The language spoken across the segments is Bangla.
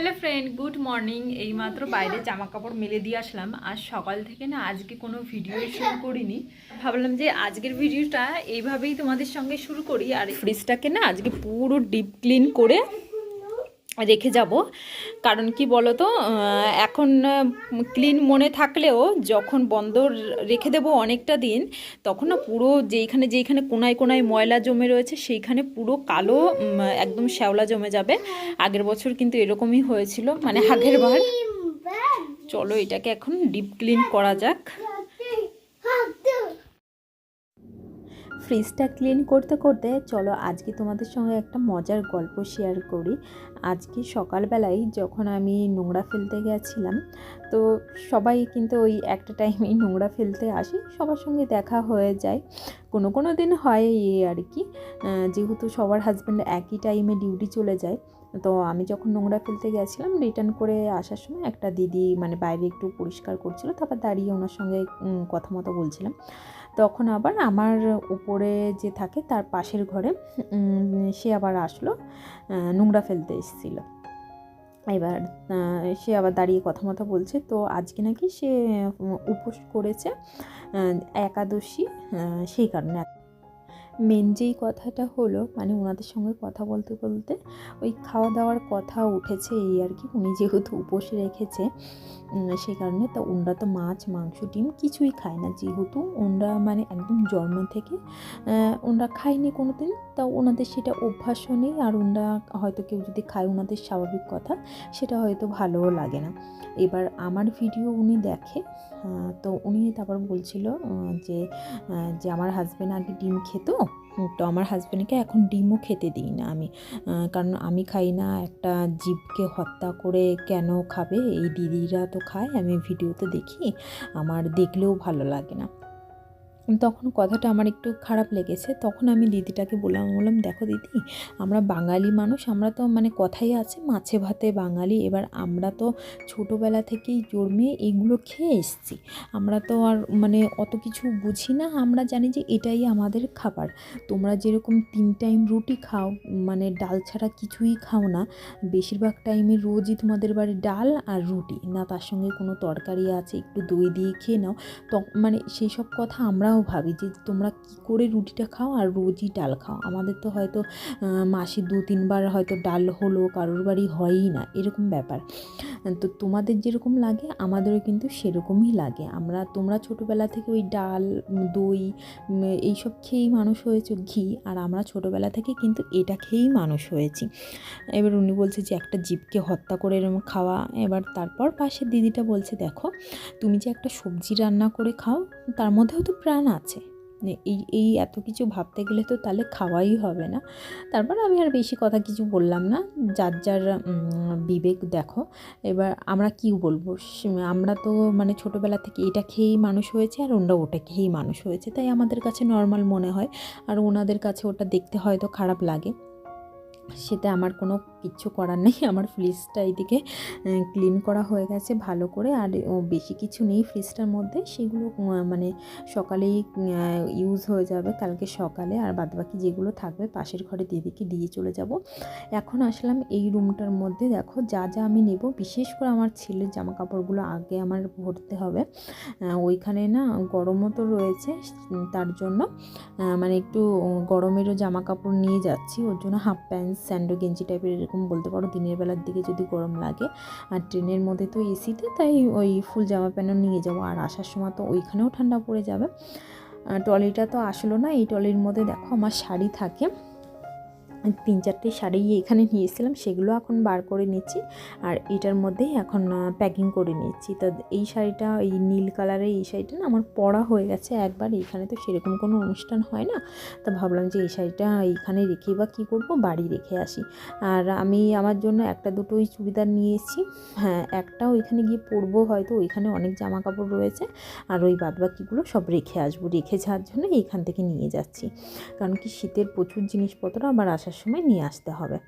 হ্যালো ফ্রেন্ড গুড মর্নিং এইমাত্র বাইরে জামা কাপড় মেলে দিয়ে আসলাম। আর সকাল থেকে না আজকে কোনো ভিডিও শুরু করিনি। ভাবলাম যে আজকের ভিডিওটা এইভাবেই তোমাদের সঙ্গে শুরু করি। আর ফ্রিজটাকে না আজকে পুরো ডিপ ক্লিন করে রেখে যাব। কারণ কি বলো তো এখন ক্লিন মনে থাকলেও যখন বন্ধ রেখে দেবো অনেকটা দিন তখন না পুরো যেইখানে যেইখানে কোনায় কোনায় ময়লা জমে রয়েছে সেইখানে পুরো কালো একদম শ্যাওলা জমে যাবে। আগের বছর কিন্তু এরকমই হয়েছিল মানে আগের বার। চলো এটাকে এখন ডিপ ক্লিন করা যাক। ফ্রিজটা ক্লিন করতে করতে চলো আজকে তোমাদের সঙ্গে একটা মজার গল্প শেয়ার করি। আজকে সকালবেলায় যখন আমি নোংরা ফেলতে গেছিলাম, তো সবাই কিন্তু ওই একটা টাইমেই নোংরা ফেলতে আসে, সবার সঙ্গে দেখা হয়ে যায়। কোনো কোনো দিন হয় এই আর কি যেহেতু সবার হাজব্যান্ড একই টাইমে ডিউটি চলে যায়, তো আমি যখন নোংরা ফেলতে গেছিলাম রিটার্ন করে আসার সময় একটা দিদি মানে বাইরে একটু পরিষ্কার করছিল, তারপর দাঁড়িয়ে ওনার সঙ্গে কথা মতো বলছিলাম। তখন আবার আমার উপরে যে থাকে তার পাশের ঘরে সে আবার আসলো নোংরা ফেলতে এসেছিল। এবার সে আবার দাঁড়িয়ে কথা মতো বলছে, তো আজকে নাকি সে উপোস করেছে একাদশী সেই কারণে মেন যেই কথাটা হলো মানে ওনাদের সঙ্গে কথা বলতে বলতে ওই খাওয়া দাওয়ার কথা উঠেছে এই আর কি। উনি যেহেতু উপোসে রেখেছে সেই কারণে তা ওনরা তো মাছ, মাংস, ডিম কিছুই খায় না। যেহেতু ওনরা মানে একদম জন্ম থেকে ওনরা খায়নি কোনো দিন তা ওনাদের সেটা অভ্যাসও নেই আর ওনরা হয়তো কেউ যদি খায় ওনাদের স্বাভাবিক কথা, সেটা হয়তো ভালোও লাগে না। এবার আমার ভিডিও উনি দেখে তো উনি তারপর বলছিল যে যে আমার হাজব্যান্ড আগে ডিম খেত তো আমার হাজব্যান্ডকে এখন ডিমও খেতে দিই না আমি। কারণ আমি খাই না, একটা জীবকে হত্যা করে কেন খাবে? এই দিদিরা তো খায়, আমি ভিডিওতে দেখি। আমার দেখলেও ভালো লাগে না। তখন কথাটা আমার একটু খারাপ লেগেছে। তখন আমি দিদিটাকে বললাম বললাম, দেখো দিদি, আমরা বাঙালি মানুষ, আমরা তো মানে কথাই আছে, মাছে ভাতে বাঙালি। এবার আমরা তো ছোটোবেলা থেকেই জন্মে এগুলো খেয়ে এসছি। আমরা তো আর মানে অত কিছু বুঝি না। আমরা জানি যে এটাই আমাদের খাবার। তোমরা যেরকম তিন টাইম রুটি খাও মানে ডাল ছাড়া কিছুই খাও না। বেশিরভাগ টাইমে রোজই তোমাদের বাড়ি ডাল আর রুটি। না, তার সঙ্গে কোনো তরকারি আছে, একটু দই দিয়ে খেয়ে নাও। তো মানে সেই সব কথা আমরাও ভাবি যে তোমরা কি করে রুটিটা খাও আর রোজই ডাল খাও। আমাদের তো হয়তো মাসে দু তিনবার হয়তো ডাল হলো, কারোর বাড়ি হয়ই না, এরকম ব্যাপার। তো তোমাদের যেরকম লাগে, আমাদেরও কিন্তু সেরকমই লাগে। আমরা, তোমরা ছোটোবেলা থেকে ওই ডাল, দই এইসব খেয়েই মানুষ হয়েছে, ঘি, আর আমরা ছোটোবেলা থেকে কিন্তু এটা খেয়েই মানুষ হয়েছি। এবার উনি বলছে যে, একটা জীবকে হত্যা করে এরকম খাওয়া। এবার তারপর পাশের দিদিটা বলছে, দেখো, তুমি যে একটা সবজি রান্না করে খাও, তার মধ্যেও তো প্রাণ আছে। এই এই এত কিছু ভাবতে গেলে তো তাহলে খাওয়াই হবে না। তারপর আমি আর বেশি কথা কিছু বললাম না। যার যার বিবেক দেখো। এবার আমরা কি বলব? আমরা তো মানে ছোটোবেলা থেকে এটা খেয়েই মানুষ হয়েছে আর ওনরা ওটা খেয়েই মানুষ হয়েছে। তাই আমাদের কাছে নর্মাল মনে হয়। আর ওনাদের কাছে ওটা দেখতে হয়তো খারাপ লাগে। সেটা আমার কোনো কিচ্ছু করার নেই। আমার ফ্রিজটা এইদিকে ক্লিন করা হয়ে গেছে ভালো করে। আর বেশি কিছু নেই ফ্রিজটার মধ্যে। সেগুলো মানে সকালেই ইউজ হয়ে যাবে কালকে সকালে। আর বাদবাকি যেগুলো থাকবে পাশের ঘরে দিদিকে দিয়ে চলে যাব। এখন আসলাম এই রুমটার মধ্যে। দেখো, যা যা আমি নেব। বিশেষ করে আমার ছেলের জামা কাপড়গুলো আগে আমার ভরতে হবে। ওইখানে না গরমও তো রয়েছে তার জন্য। মানে একটু গরমেরও জামা কাপড় নিয়ে যাচ্ছি। ওর জন্য হাফ প্যান্ট স্যান্ডো গেঞ্জি টাইপের এরকম বলতে পারো, দিনের বেলার দিকে যদি গরম লাগে। আর ট্রেনের মধ্যে তো এসিতে তাই ওই ফুল জামা প্যান্টও নিয়ে যাব। আর আসার সময় তো ওইখানেও ঠান্ডা পড়ে যাবে। ট্রলিটা তো আসলো না, এই ট্রলির মধ্যে দেখো আমার শাড়ি থাকে। তিন চারটে শাড়ি এখানে নিয়ে এসেছিলাম সেগুলো এখন বার করে নিচ্ছি। আর এটার মধ্যেই এখন প্যাকিং করে নিচ্ছি। তা এই শাড়িটা, এই নীল কালারের এই শাড়িটা না আমার পরা হয়ে গেছে একবার। এখানে তো সেরকম কোনো অনুষ্ঠান হয় না। তা ভাবলাম যে এই শাড়িটা এইখানে রেখে বা কী করব? বাড়ি রেখে আসি। আর আমি আমার জন্য একটা দুটোই চুড়িদার নিয়ে এসেছি। হ্যাঁ একটা ওইখানে গিয়ে পরবো হয়তো, ওইখানে অনেক জামা কাপড় রয়েছে। আর ওই বাদবাকিগুলো সব রেখে আসব। রেখে যাওয়ার জন্য এইখান থেকে নিয়ে যাচ্ছি। কারণ কি শীতের প্রচুর জিনিসপত্র আবার আসার আসার সময় নিয়ে আসতে হবে।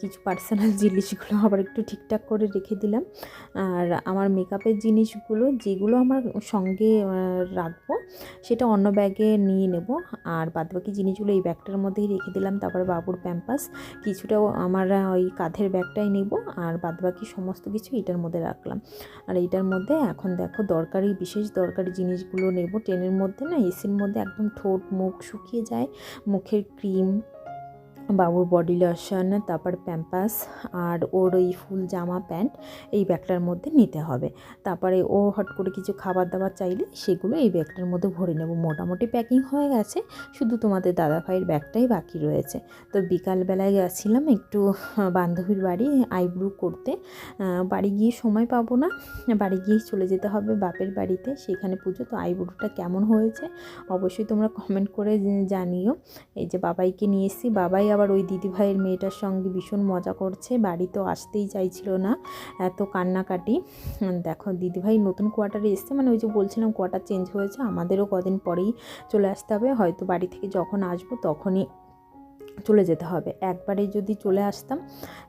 কিছু পার্সোনাল জিনিসগুলো আবার একটু ঠিকঠাক করে রেখে দিলাম। আর আমার মেকআপের জিনিসগুলো, যেগুলো আমার সঙ্গে রাখব, সেটা অন্য ব্যাগে নিয়ে নেব। আর বাদবাকি জিনিসগুলো এই ব্যাগটার মধ্যেই রেখে দিলাম। তারপরে বাবুর প্যাম্পাস কিছুটাও আমার ওই কাঁধের ব্যাগটাই নেব। আর বাদবাকি সমস্ত কিছু এটার মধ্যে রাখলাম। আর এইটার মধ্যে এখন দেখো দরকারি, বিশেষ দরকারি জিনিসগুলো নেব। ট্রেনের মধ্যে না এসির মধ্যে একদম ঠোঁট মুখ শুকিয়ে যায়, মুখের ক্রিম বাবুর বডি লোশন তারপর প্যাম্পাস আর ওর ওই ফুল জামা প্যান্ট এই ব্যাগটার মধ্যে নিতে হবে। তারপরে ও হট করে কিছু খাবার দাবার চাইলে সেগুলো এই ব্যাগটার মধ্যে ভরে নেব। মোটামুটি প্যাকিং হয়ে গেছে, শুধু তোমাদের দাদা ভাইয়ের ব্যাগটাই বাকি রয়েছে। তো বিকালবেলায় গেছিলাম একটু বান্ধবীর বাড়ি আইব্রু করতে। বাড়ি গিয়ে সময় পাবো না, বাড়ি গিয়েই চলে যেতে হবে বাপের বাড়িতে। সেখানে পুজো, তো আইব্রুটা কেমন হয়েছে অবশ্যই তোমরা কমেন্ট করে জানিও। এই যে বাবাইকে নিয়ে এসেছি, বাবাই আবার ওই দিদিভাইয়ের মেয়েটার সঙ্গে ভীষণ মজা করছে। বাড়ি তো আসতেই চাইছিল না। এত কান্নাকাটি। দেখো, দিদিভাই নতুন কোয়ার্টারে এসছে। মানে ওই যে বলছিলাম কোয়ার্টার চেঞ্জ হয়েছে। আমাদেরও কদিন পরেই চলে আসতে হবে। হয়তো বাড়ি থেকে যখন আসব তখনই চলে যেতে হবে। একবারে যদি চলে আসতাম,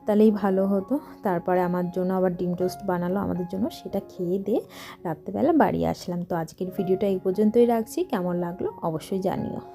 তাহলেই ভালো হতো। তারপরে আমার জন্য আবার ডিম টোস্ট বানালো। আমাদের জন্য সেটা খেয়ে দিয়ে রাত্রেবেলা বাড়ি আসলাম। তো আজকের ভিডিওটা এই পর্যন্তই রাখছি। কেমন লাগল অবশ্যই জানিও।